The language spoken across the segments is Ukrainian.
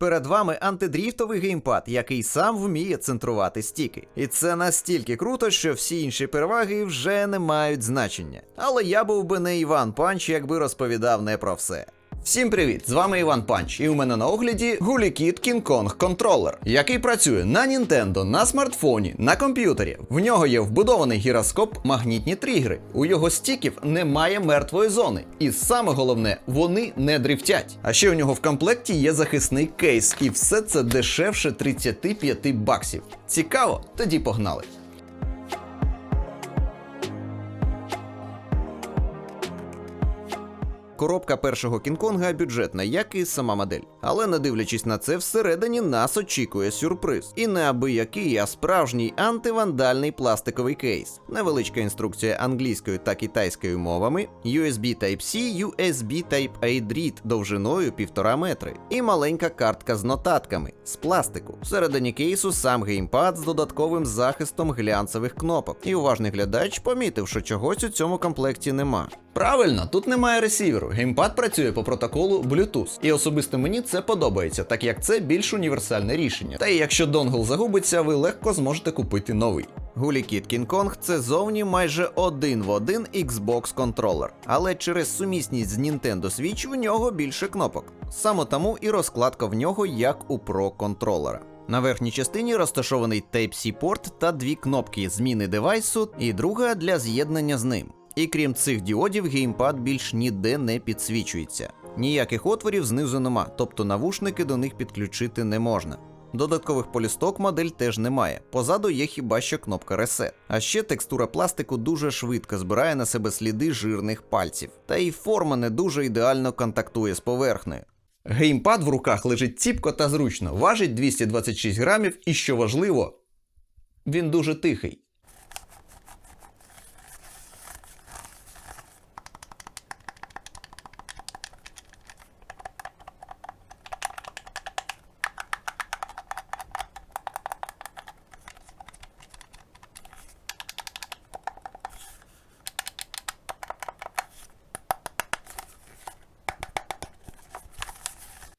Перед вами антидріфтовий геймпад, який сам вміє центрувати стіки. І це настільки круто, що всі інші переваги вже не мають значення. Але я був би не Іван Панч, якби розповідав не про все. Всім привіт! З вами Іван Панч, і у мене на огляді GuliKit King Kong контролер, який працює на Nintendo, на смартфоні, на комп'ютері. В нього є вбудований гіроскоп, магнітні тригери. У його стіків немає мертвої зони. І саме головне, вони не дрифтять. А ще у нього в комплекті є захисний кейс, і все це дешевше 35 баксів. Цікаво? Тоді погнали. Коробка першого Кінг-Конга бюджетна, як і сама модель. Але не дивлячись на це, всередині нас очікує сюрприз. І не абиякий, а справжній антивандальний пластиковий кейс. Невеличка інструкція англійською та китайською мовами, USB Type-C, USB Type-A дріт довжиною 1,5 метри. І маленька картка з нотатками з пластику. Всередині кейсу сам геймпад з додатковим захистом глянцевих кнопок. І уважний глядач помітив, що чогось у цьому комплекті нема. Правильно, тут немає ресіверу. Геймпад працює по протоколу Bluetooth. І особисто мені це подобається, так як це більш універсальне рішення. Та й якщо донгл загубиться, ви легко зможете купити новий. GuliKit King Kong це зовні майже один в один Xbox контролер, але через сумісність з Nintendo Switch в нього більше кнопок. Саме тому і розкладка в нього як у Pro контролера. На верхній частині розташований Type-C порт та дві кнопки зміни девайсу і друга для з'єднання з ним. І крім цих діодів, геймпад більш ніде не підсвічується. Ніяких отворів знизу нема, тобто навушники до них підключити не можна. Додаткових полісток модель теж немає. Позаду є хіба що кнопка Reset. А ще текстура пластику дуже швидко збирає на себе сліди жирних пальців. Та й форма не дуже ідеально контактує з поверхнею. Геймпад в руках лежить ціпко та зручно, важить 226 грамів, і що важливо, він дуже тихий.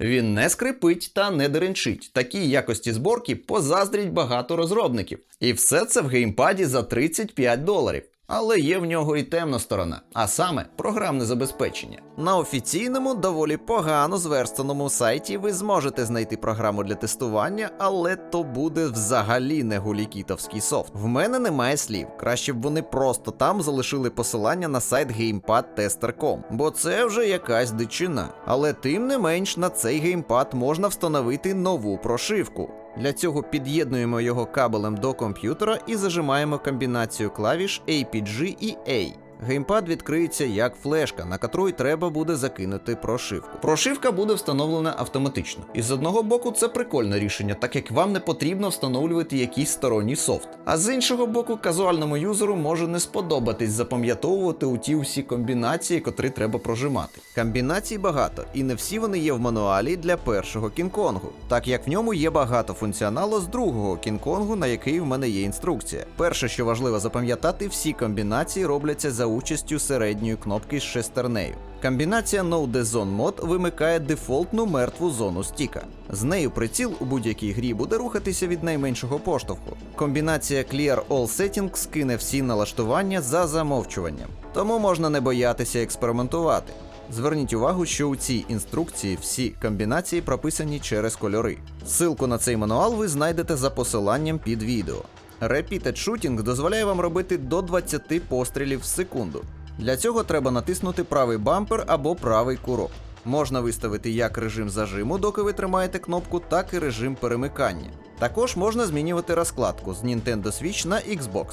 Він не скрипить та не деренчить. Такій якості зборки позаздріть багато розробників. І все це в геймпаді за 35 доларів. Але є в нього і темна сторона, а саме програмне забезпечення. На офіційному, доволі погано зверстаному сайті ви зможете знайти програму для тестування, але то буде взагалі не гулікітовський софт. В мене немає слів. Краще б вони просто там залишили посилання на сайт GamePad-Tester.com, бо це вже якась дичина. Але тим не менш на цей геймпад можна встановити нову прошивку. Для цього під'єднуємо його кабелем до комп'ютера і зажимаємо комбінацію клавіш APG і A. Геймпад відкриється як флешка, на котру треба буде закинути прошивку. Прошивка буде встановлена автоматично. І з одного боку це прикольне рішення, так як вам не потрібно встановлювати якийсь сторонній софт. А з іншого боку, казуальному юзеру може не сподобатись запам'ятовувати у ті всі комбінації, котрі треба прожимати. Комбінацій багато, і не всі вони є в мануалі для першого Кінг-Конгу, так як в ньому є багато функціоналу з другого Кінг-Конгу, на який в мене є інструкція. Перше, що важливо запам'ятати, всі комбінації робляться за участю середньої кнопки з шестернею. Комбінація No Zone Mod вимикає дефолтну мертву зону стіка. З нею приціл у будь-якій грі буде рухатися від найменшого поштовху. Комбінація Clear All Settings скине всі налаштування за замовчуванням, тому можна не боятися експериментувати. Зверніть увагу, що у цій інструкції всі комбінації прописані через кольори. Ссылку на цей мануал ви знайдете за посиланням під відео. Repeated Shooting дозволяє вам робити до 20 пострілів в секунду. Для цього треба натиснути правий бампер або правий курок. Можна виставити як режим зажиму, доки ви тримаєте кнопку, так і режим перемикання. Також можна змінювати розкладку з Nintendo Switch на Xbox.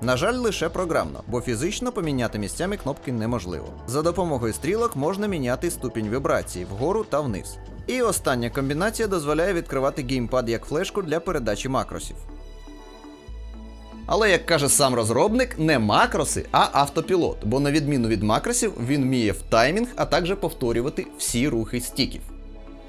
На жаль, лише програмно, бо фізично поміняти місцями кнопки неможливо. За допомогою стрілок можна міняти ступінь вібрації вгору та вниз. І остання комбінація дозволяє відкривати геймпад як флешку для передачі макросів. Але як каже сам розробник, не макроси, а автопілот, бо на відміну від макросів він вміє в таймінг, а також повторювати всі рухи стіків.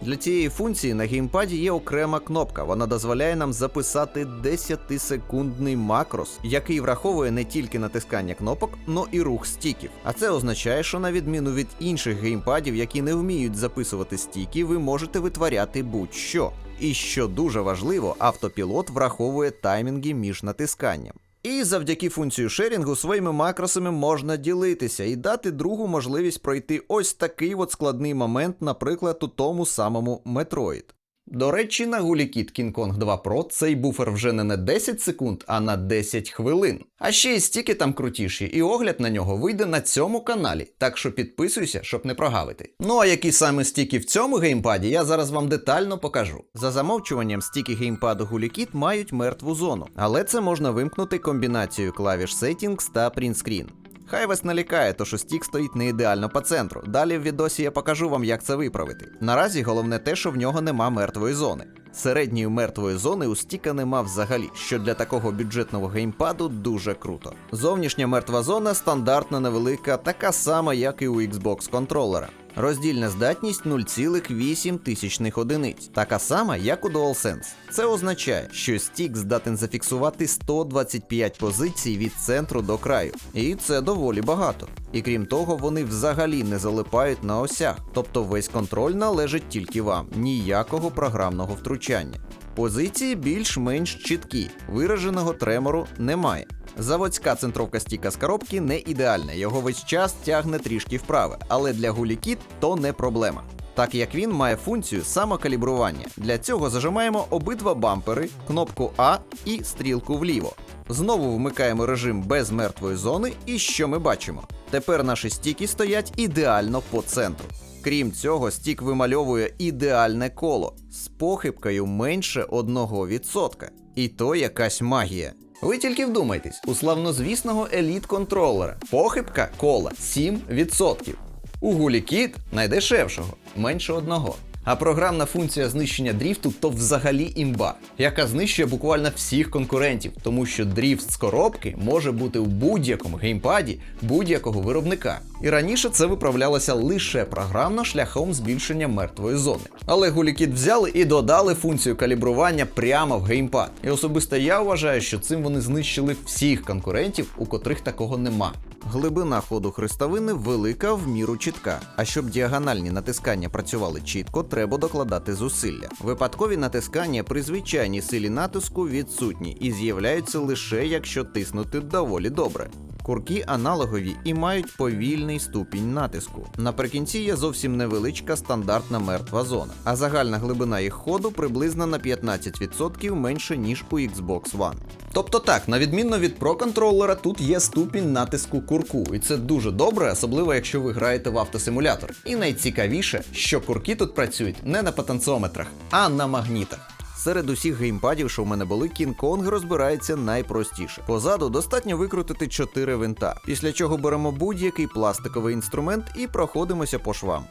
Для цієї функції на геймпаді є окрема кнопка. Вона дозволяє нам записати 10-секундний макрос, який враховує не тільки натискання кнопок, но і рух стіків. А це означає, що на відміну від інших геймпадів, які не вміють записувати стіки, ви можете витворяти будь-що. І що дуже важливо, автопілот враховує таймінги між натисканням. І завдяки функцію шерінгу своїми макросами можна ділитися і дати другу можливість пройти ось такий от складний момент, наприклад, у тому самому Metroid. До речі, на GuliKit King Kong 2 Pro цей буфер вже не на 10 секунд, а на 10 хвилин. А ще й стіки там крутіші, і огляд на нього вийде на цьому каналі, так що підписуйся, щоб не прогавити. Ну а які саме стіки в цьому геймпаді, я зараз вам детально покажу. За замовчуванням стіки геймпаду GuliKit мають мертву зону, але це можна вимкнути комбінацією клавіш Settings та Print Screen. Хай вас налякає, то що стік стоїть не ідеально по центру. Далі в відосі я покажу вам, як це виправити. Наразі головне те, що в нього нема мертвої зони. Середньої мертвої зони у стіка нема взагалі, що для такого бюджетного геймпаду дуже круто. Зовнішня мертва зона стандартна невелика, така сама, як і у Xbox контролера. Роздільна здатність 0,8 тисячних одиниць, така сама, як у DualSense. Це означає, що стік здатен зафіксувати 125 позицій від центру до краю, і це доволі багато. І крім того, вони взагалі не залипають на осях, тобто весь контроль належить тільки вам, ніякого програмного втручання. Позиції більш-менш чіткі, вираженого тремору немає. Заводська центровка стіка з коробки не ідеальна, його весь час тягне трішки вправе, але для GuliKit то не проблема. Так як він має функцію самокалібрування. Для цього зажимаємо обидва бампери, кнопку А і стрілку вліво. Знову вмикаємо режим без мертвої зони, і що ми бачимо? Тепер наші стіки стоять ідеально по центру. Крім цього, стік вимальовує ідеальне коло з похибкою менше 1%. І то якась магія. Ви тільки вдумайтесь, у славнозвісного еліт контролера похибка кола 7%. У гулі кіт найдешевшого менше одного. А програмна функція знищення дріфту то взагалі імба, яка знищує буквально всіх конкурентів, тому що дріфт з коробки може бути у будь-якому геймпаді будь-якого виробника. І раніше це виправлялося лише програмно шляхом збільшення мертвої зони. Але GuliKit взяли і додали функцію калібрування прямо в геймпад. І особисто я вважаю, що цим вони знищили всіх конкурентів, у котрих такого нема. Глибина ходу хрестовини велика в міру чітка. А щоб діагональні натискання працювали чітко, треба докладати зусилля. Випадкові натискання при звичайній силі натиску відсутні і з'являються лише якщо тиснути доволі добре. Курки аналогові і мають повільний ступінь натиску. Наприкінці є зовсім невеличка стандартна мертва зона, а загальна глибина їх ходу приблизно на 15% менше ніж у Xbox One. Тобто так, на відмінно від Pro контролера, тут є ступінь натиску курку, і це дуже добре, особливо якщо ви граєте в автосимулятор. І найцікавіше, що курки тут працюють не на потенціометрах, а на магнітах. Серед усіх геймпадів, що в мене були, Kong розбирається найпростіше. Позаду достатньо викрутити 4 винта, після чого беремо будь-який пластиковий інструмент і проходимося по швам.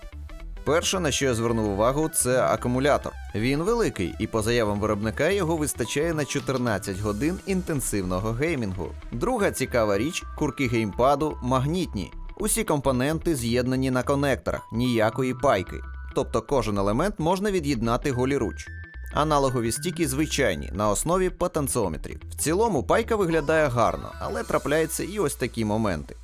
Перше, на що я звернув увагу, це акумулятор. Він великий, і по заявам виробника його вистачає на 14 годин інтенсивного геймінгу. Друга цікава річ курки геймпаду магнітні. Усі компоненти з'єднані на конекторах, ніякої пайки. Тобто кожен елемент можна від'єднати голіруч. Аналогові стіки звичайні на основі потенціометрів. В цілому пайка виглядає гарно, але трапляються і ось такі моменти.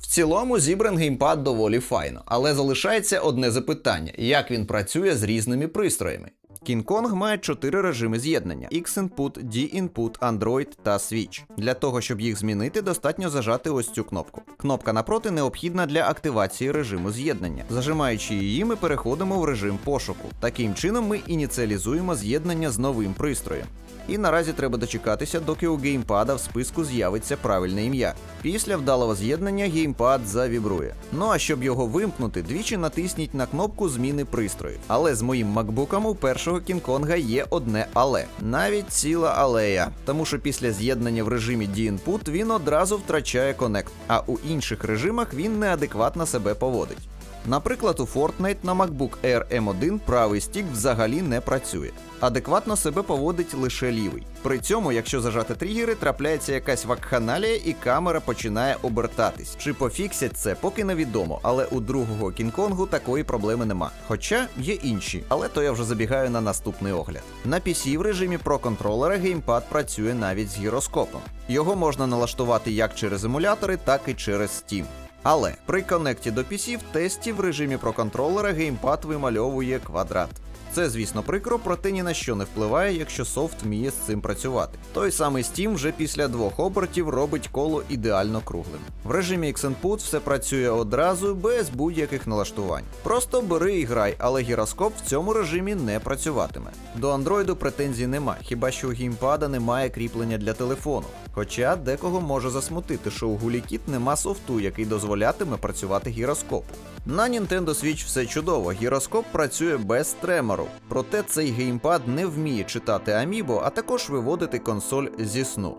В цілому зібран геймпад доволі файно, але залишається одне запитання: як він працює з різними пристроями. Kong має чотири режими з'єднання: X-Input, D-Input, Android та Switch. Для того, щоб їх змінити, достатньо зажати ось цю кнопку. Кнопка напроти необхідна для активації режиму з'єднання. Зажимаючи її, ми переходимо в режим пошуку. Таким чином ми ініціалізуємо з'єднання з новим пристроєм. І наразі треба дочекатися, доки у геймпада в списку з'явиться правильне ім'я. Після вдалого з'єднання геймпад завібрує. Ну а щоб його вимкнути, двічі натисніть на кнопку зміни пристрою. Але з моїм макбуком у першого Кінг-Конга є одне але, навіть ціла алея. Тому що після з'єднання в режимі D-Input він одразу втрачає конект, а у інших режимах він неадекватно себе поводить. Наприклад, у Fortnite на MacBook Air M1 правий стік взагалі не працює. Адекватно себе поводить лише лівий. При цьому, якщо зажати тригери, трапляється якась вакханалія і камера починає обертатись. Чи пофіксять це, поки невідомо, але у другого Кінг-Конгу такої проблеми нема. Хоча є інші, але то я вже забігаю на наступний огляд. На PC в режимі Pro контролера геймпад працює навіть з гіроскопом. Його можна налаштувати як через емулятори, так і через Steam. Але при коннекті до PC в тесті в режимі про контролера геймпад вимальовує квадрат. Це, звісно, прикро, проте ні на що не впливає, якщо софт вміє з цим працювати. Той самий Steam вже після двох обертів робить коло ідеально круглим. В режимі Xinput все працює одразу без будь-яких налаштувань. Просто бери і грай, але гіроскоп в цьому режимі не працюватиме. До андроїду претензій нема, хіба що у геймпада немає кріплення для телефону. Хоча декого може засмутити, що у Гулікіт нема софту, який дозволятиме працювати гіроскопу. На Nintendo Switch все чудово, гіроскоп працює без тремору. Проте цей геймпад не вміє читати Amiibo, а також виводити консоль зі сну.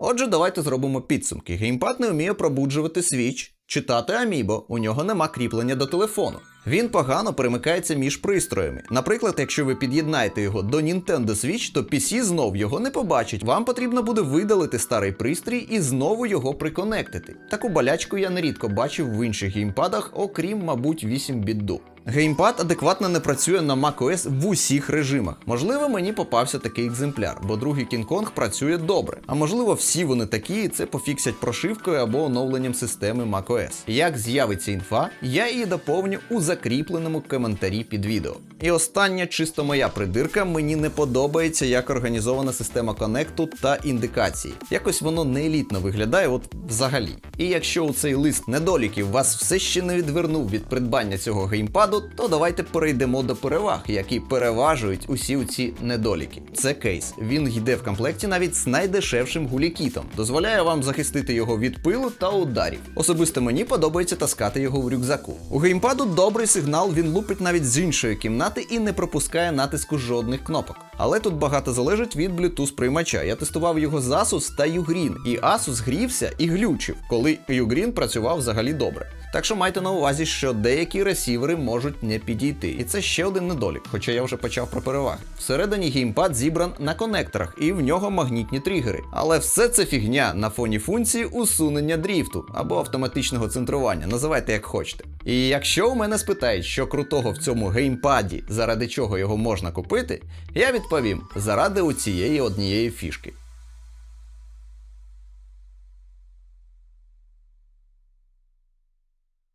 Отже, давайте зробимо підсумки. Геймпад не вміє пробуджувати Switch, читати Amiibo, у нього нема кріплення до телефону. Він погано перемикається між пристроями. Наприклад, якщо ви під'єднаєте його до Nintendo Switch, то PC знов його не побачить. Вам потрібно буде видалити старий пристрій і знову його приконектити. Таку болячку я нерідко бачив в інших геймпадах, окрім, мабуть, 8 біду. Геймпад адекватно не працює на macOS в усіх режимах. Можливо, мені попався такий екземпляр, бо другий King-Kong працює добре. А можливо, всі вони такі, і це пофіксять прошивкою або оновленням системи macOS. Як з'явиться інфа, я її доповню у закріпленому коментарі під відео. І остання чисто моя придирка, мені не подобається, як організована система коннекту та індикації. Якось воно не елітно виглядає, от взагалі. І якщо у цей лист недоліків вас все ще не відвернув від придбання цього геймпаду, то давайте перейдемо до переваг, які переважують усі ці недоліки. Це кейс. Він йде в комплекті навіть з найдешевшим гулікітом, дозволяє вам захистити його від пилу та ударів. Особисто мені подобається таскати його в рюкзаку. У геймпаду добрий сигнал, він лупить навіть з іншої кімнати і не пропускає натиску жодних кнопок. Але тут багато залежить від Bluetooth приймача. Я тестував його з Asus та Ugreen, і Asus грівся і глючив, коли Ugreen працював взагалі добре. Так що майте на увазі, що деякі ресівери можуть не підійти. І це ще один недолік, хоча я вже почав про переваги. Всередині геймпад зібран на конекторах, і в нього магнітні тригери. Але все це фігня на фоні функції усунення дріфту або автоматичного центрування, називайте як хочете. І якщо у мене спитають, що крутого в цьому геймпаді, заради чого його можна купити, я відповім заради у цієї однієї фішки.